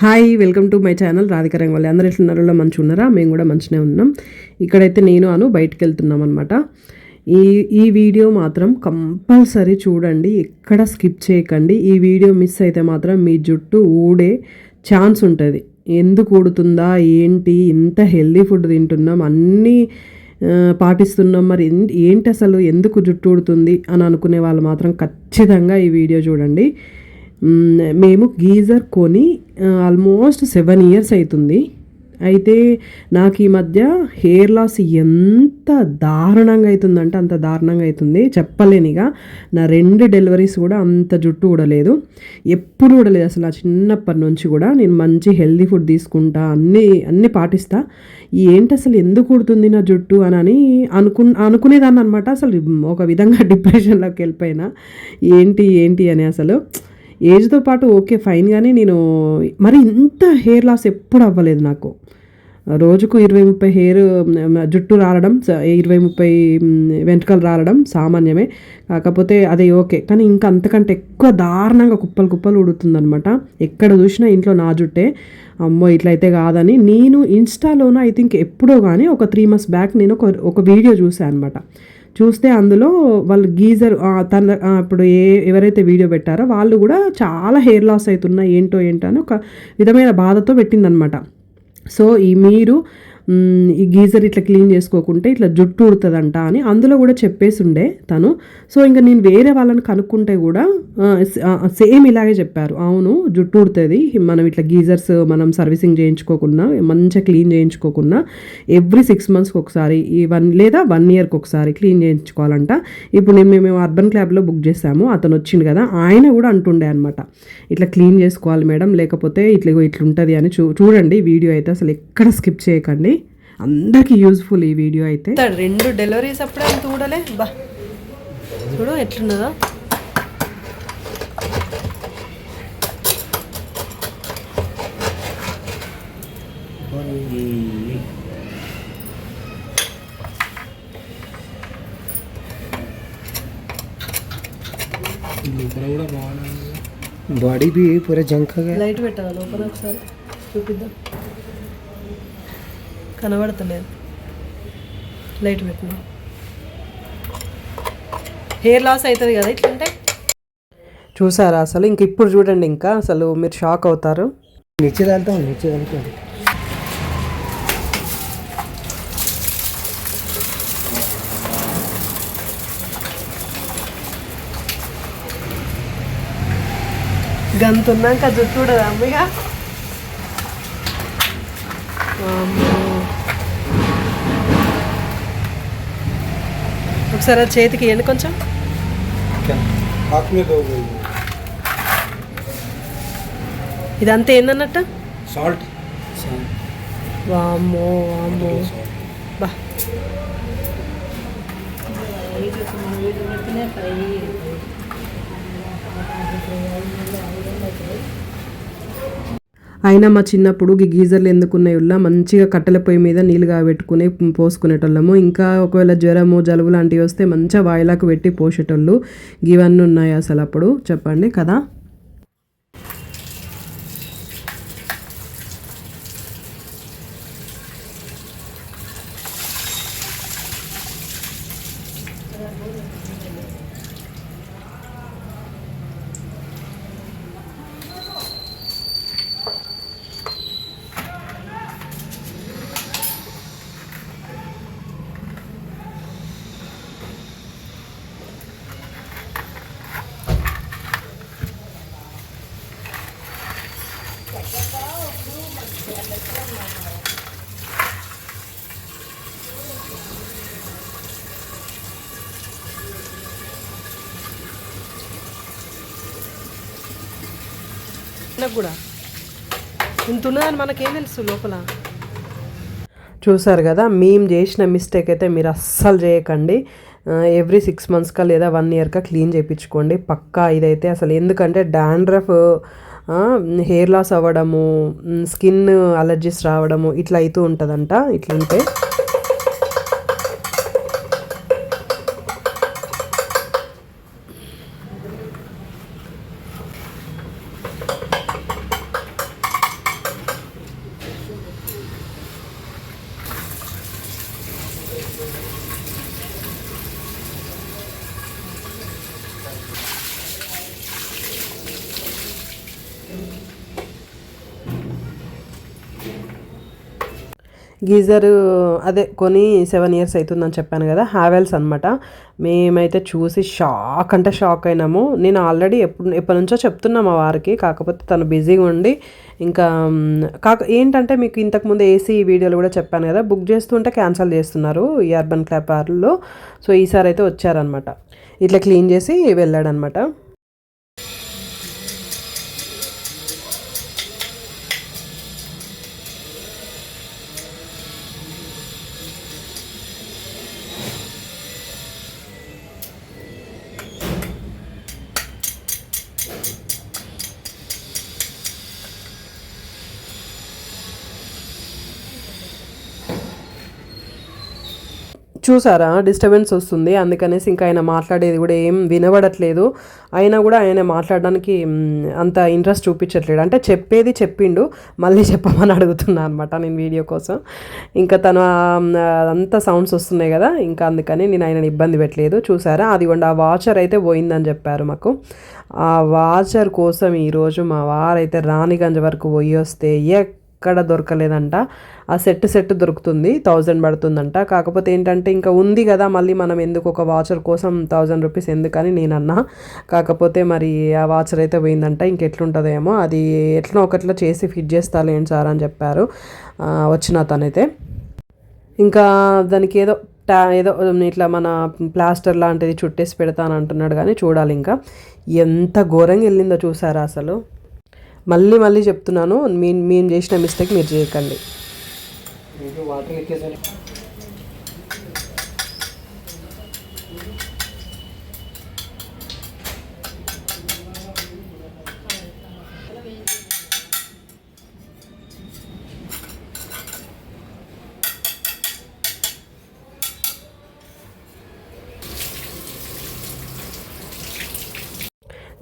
Hi welcome to my channel Radhika Rangavalli. అందరు ఎట్లున్నారో మంచిగా ఉన్నారా? మేము కూడా మంచిగానే ఉన్నాం. ఇక్కడైతే నేను అను బయటికి వెళ్తున్నాం అనమాట ఈ ఈ వీడియో మాత్రం కంపల్సరీ చూడండి. ఎక్కడ స్కిప్ చేయకండి. ఈ వీడియో మిస్ అయితే మాత్రం మీ జుట్టు ఊడే ఛాన్స్ ఉంటుంది. ఎందుకు ఊడుతుందా? ఏంటి? ఇంత హెల్దీ ఫుడ్ తింటున్నాం. అన్నీ పాటిస్తున్నాం. మరి ఏంటి అసలు? ఎందుకు జుట్టు ఊడుతుంది? అని అనుకునే వాళ్ళు మాత్రం ఖచ్చితంగా ఈ వీడియో చూడండి. మేము గీజర్ కొని ఆల్మోస్ట్ సెవెన్ ఇయర్స్ అవుతుంది అయితే నాకు ఈ మధ్య హెయిర్ లాస్ ఎంత దారుణంగా అవుతుందంటే అంత దారుణంగా అవుతుంది చెప్పలేనిగా నా రెండు డెలివరీస్ కూడా అంత జుట్టు ఊడలేదు. ఎప్పుడు ఊడలేదు అసలు నా చిన్నప్పటి నుంచి కూడా. నేను మంచి హెల్దీ ఫుడ్ తీసుకుంటా అన్నీ అన్నీ పాటిస్తా. ఏంటి అసలు ఎందుకు ఉడుతుంది నా జుట్టు అని అని అనుకు అనుకునేదాన్ని అనమాట అసలు ఒక విధంగా డిప్రెషన్లోకి వెళ్ళిపోయినా. ఏంటి ఏంటి అని అసలు. ఏజ్తో పాటు ఓకే ఫైన్ కానీ నేను మరి ఇంత హెయిర్ లాస్ ఎప్పుడు అవ్వలేదు నాకు. రోజుకు ఇరవై ముప్పై హెయిర్ జుట్టు రాలడం ఇరవై ముప్పై వెంట్రుకలు రాలడం సామాన్యమే. కాకపోతే అదే ఓకే కానీ ఇంకా అంతకంటే ఎక్కువ దారుణంగా కుప్పలు కుప్పలు ఉడుతుందనమాట ఎక్కడ చూసినా ఇంట్లో నా జుట్టే. అమ్మో ఇట్లయితే కాదని నేను ఇన్స్టాలోనూ ఐ థింక్ ఎప్పుడో కానీ ఒక త్రీ మంత్స్ బ్యాక్ నేను ఒక ఒక వీడియో చూసాను అనమాట చూస్తే అందులో వాళ్ళు గీజర్ తన ఇప్పుడు ఏ ఎవరైతే వీడియో పెట్టారో వాళ్ళు కూడా చాలా హెయిర్ లాస్ అవుతున్నా ఏంటో ఏంటో అని ఒక విధమైన బాధతో పెట్టిందనమాట. సో ఈ మీరు ఈ గీజర్ ఇట్లా క్లీన్ చేసుకోకుంటే ఇట్లా జుట్టు ఉడుతుందంట అని అందులో కూడా చెప్పేసి ఉండే తను. సో ఇంకా నేను వేరే వాళ్ళని కనుక్కుంటే కూడా సేమ్ ఇలాగే చెప్పారు. అవును జుట్టు ఉడుతుంది మనం ఇట్లా గీజర్స్ మనం సర్వీసింగ్ చేయించుకోకుండా మంచిగా క్లీన్ చేయించుకోకుండా ఎవ్రీ సిక్స్ మంత్స్కి ఒకసారి ఈ వన్ లేదా వన్ ఇయర్కి ఒకసారి క్లీన్ చేయించుకోవాలంట. ఇప్పుడు నేను మేము అర్బన్ క్లాబ్లో బుక్ చేసాము అతను వచ్చిండు కదా ఆయన కూడా అంటుండే అనమాట ఇట్లా క్లీన్ చేసుకోవాలి మేడం లేకపోతే ఇట్లా ఇట్లుంటుంది ఉంటుంది అని చూ చూడండి వీడియో అయితే అసలు ఎక్కడ స్కిప్ చేయకండి. అందరికి యూజ్ఫుల్ ఈ వీడియో అయితే. రెండు డెలివరీస్ అప్పుడే చూడలే బా. చూడు ఎట్లున్నదో. బాడీ బి పూరా జంక్ లైట్ పెట్టాలి లోపల ఒకసారి? చూపిద్దాం. కనబడతలేదు. లైట్ పెట్టినా హెయిర్ లాస్ అవుతుంది కదా ఇట్లంటే? చూసారా అసలు? ఇంక ఇప్పుడు చూడండి ఇంకా. అసలు మీరు షాక్ అవుతారు. నిశ్చితాంతం నిశ్చితాంతం గంతున్నాక చుట్టూడదా అమ్మగా? సరే చేతికి ఇవ్వండి కొంచెం? ఇదంతా ఏందన్నట్ట? సాల్ట్. వామ్మో వామ్మో. బా. అయినా మా చిన్నప్పుడు ఈ గీజర్లు ఎందుకున్నాయుల్లా మంచిగా కట్టెల పొయ్యి మీద నీళ్ళు కాబెట్టుకుని పోసుకునేటోళ్ళము. ఇంకా ఒకవేళ జ్వరము జలుబు లాంటివి వస్తే మంచిగా వాయిలాకు పెట్టి పోసేటోళ్ళు. ఇవన్నీ ఉన్నాయి అసలు అప్పుడు చెప్పండి కదా? నాకు కూడా. ఇంత ఉన్నదని మనకేం తెలుసు లోపల? చూసారు కదా మేము చేసిన మిస్టేక్ అయితే మీరు అస్సలు చేయకండి. ఎవ్రీ సిక్స్ మంత్స్కా లేదా వన్ ఇయర్కా క్లీన్ చేయించుకోండి పక్కా ఇదైతే అసలు ఎందుకంటే డాండ్రఫ్ హెయిర్ లాస్ అవ్వడము స్కిన్ అలర్జీస్ రావడము ఇట్లా అవుతూ ఉంటుందంట ఇట్లుంటే. గీజర్ అదే కొని సెవెన్ ఇయర్స్ అవుతుందని చెప్పాను కదా హ్యావెల్స్ అనమాట మేమైతే చూసి షాక్ అంటే షాక్ అయినాము. నేను ఆల్రెడీ ఎప్పుడు ఎప్పటి నుంచో చెప్తున్నా మా వారికి కాకపోతే తను బిజీగా ఉండి ఇంకా కాక ఏంటంటే మీకు ఇంతకుముందు ఏసీ వీడియోలు కూడా చెప్పాను కదా బుక్ చేస్తుంటే క్యాన్సిల్ చేస్తున్నారు ఈ అర్బన్ క్లాపార్లో సో ఈసారి అయితే వచ్చారనమాట ఇట్లా క్లీన్ చేసి వెళ్ళాడనమాట చూసారా? డిస్టర్బెన్స్ వస్తుంది. అందుకనేసి ఇంకా ఆయన మాట్లాడేది కూడా ఏం వినబడట్లేదు. అయినా కూడా ఆయన మాట్లాడడానికి అంత ఇంట్రెస్ట్ చూపించట్లేడు అంటే చెప్పేది చెప్పిండు మళ్ళీ చెప్పమని అడుగుతున్నా అనమాట నేను వీడియో కోసం. ఇంకా తను అంత సౌండ్స్ వస్తున్నాయి కదా ఇంకా అందుకని నేను ఆయనని ఇబ్బంది పెట్టలేదు. చూసారా? అదిగోండి ఆ వాచర్ అయితే పోయిందని చెప్పారు మాకు. ఆ వాచర్ కోసం ఈరోజు మా వారైతే రాణిగంజ్ వరకు పోయి వస్తే ఎక్ ఎక్కడ దొరకలేదంట. ఆ సెట్ సెట్ దొరుకుతుంది థౌజండ్ పడుతుందంట. కాకపోతే ఏంటంటే ఇంకా ఉంది కదా మళ్ళీ మనం ఎందుకు ఒక వాచర్ కోసం థౌజండ్ రూపీస్ ఎందుకని నేను అన్నా కాకపోతే మరి ఆ వాచర్ అయితే పోయిందంట ఇంకెట్లుంటుందో ఏమో. అది ఎట్లా ఒకట్లా చేసి ఫిట్ చేస్తాలేండి సార్ అని చెప్పారు. వచ్చిన తనైతే. ఇంకా దానికి ఏదో టా ఏదో ఇట్లా మన ప్లాస్టర్ లాంటిది చుట్టేసి పెడతాను అంటున్నాడు కానీ చూడాలి ఇంకా ఎంత ఘోరంగా వెళ్ళిందో చూసారా అసలు? మళ్ళీ మళ్ళీ చెప్తున్నాను మీ మేము చేసిన మిస్టేక్ మీరు చేయకండి. వాటర్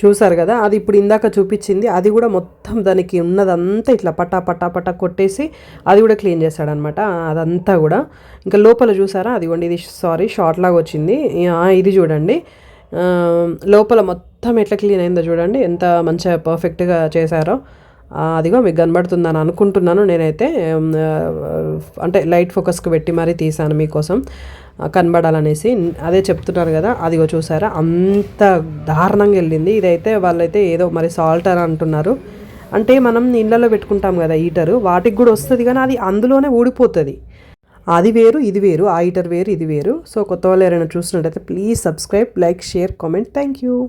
చూసారు కదా? అది ఇప్పుడు ఇందాక చూపించింది. అది కూడా మొత్తం దానికి ఉన్నదంతా ఇట్లా పటా పటా పటా కొట్టేసి అది కూడా క్లీన్ చేశాడనమాట అదంతా కూడా. ఇంకా లోపల చూసారా? అదిగోండి ఇది సారీ షార్ట్ లాగా వచ్చింది. ఇది చూడండి. లోపల మొత్తం ఎట్లా క్లీన్ అయిందో చూడండి. ఎంత మంచిగా పర్ఫెక్ట్గా చేశారో. అదిగో మీకు కనబడుతుందని అనుకుంటున్నాను. నేనైతే అంటే లైట్ ఫోకస్కి పెట్టి మరీ తీసాను మీకోసం. కనబడాలనేసి అదే చెప్తున్నారు కదా అదిగో చూసారా? అంత దారుణంగా వెళ్ళింది. ఇదైతే వాళ్ళైతే ఏదో మరి సాల్ట్ అని అంటున్నారు. అంటే మనం ఇళ్ళలో పెట్టుకుంటాం కదా హీటరు వాటికి కూడా వస్తుంది కానీ అది అందులోనే ఊడిపోతుంది. అది వేరు ఇది వేరు ఆ హీటర్ వేరు ఇది వేరు. సో కొత్త వాళ్ళు ఎవరైనా చూసినట్టయితే please subscribe like share comment. Thank you.